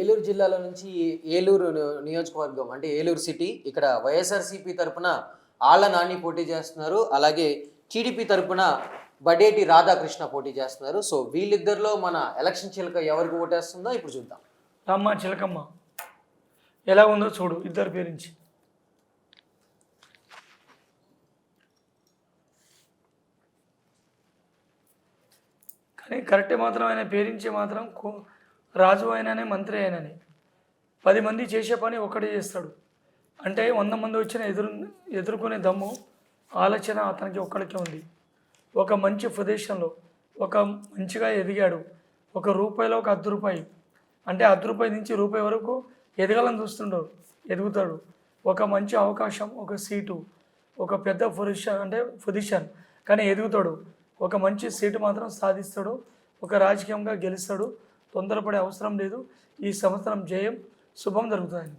ఏలూరు జిల్లాలో నుంచి ఏలూరు నియోజకవర్గం అంటే ఏలూరు సిటీ ఇక్కడ వైఎస్ఆర్సీపీ తరపున ఆళ్ళ నాని పోటీ చేస్తున్నారు. అలాగే టీడీపీ తరపున బడేటి రాధాకృష్ణ పోటీ చేస్తున్నారు. సో వీళ్ళిద్దరిలో మన ఎలక్షన్ చిలక ఎవరికి ఓటేస్తుందో ఇప్పుడు చూద్దాం. రమ్మ చిలకమ్మ. ఎలా ఉందో చూడు ఇద్దరు పేరించి కానీ కరెక్ట్ మాత్రం ఆయన పేరించి మాత్రం రాజు అయిననే మంత్రి అయిననే. పది మంది చేసే పని ఒక్కడే చేస్తాడు. అంటే వంద మంది వచ్చిన ఎదురు ఎదుర్కొనే దమ్ము ఆలోచన అతనికి ఒక్కడికే ఉంది. ఒక మంచి ప్రదేశంలో ఒక మంచిగా ఎదిగాడు. ఒక రూపాయిలో ఒక అర్ధ రూపాయి. అంటే అర్ధ రూపాయి నుంచి రూపాయి వరకు ఎదగాలని చూస్తుండడు ఎదుగుతాడు. ఒక మంచి అవకాశం ఒక సీటు ఒక పెద్ద పొజిషన్ అంటే పొజిషన్ కానీ ఎదుగుతాడు. ఒక మంచి సీటు మాత్రం సాధిస్తాడు. ఒక రాజకీయంగా గెలుస్తాడు. తొందరపడే అవసరం లేదు. ఈ సంవత్సరం జయం. శుభం జరుగుతుంది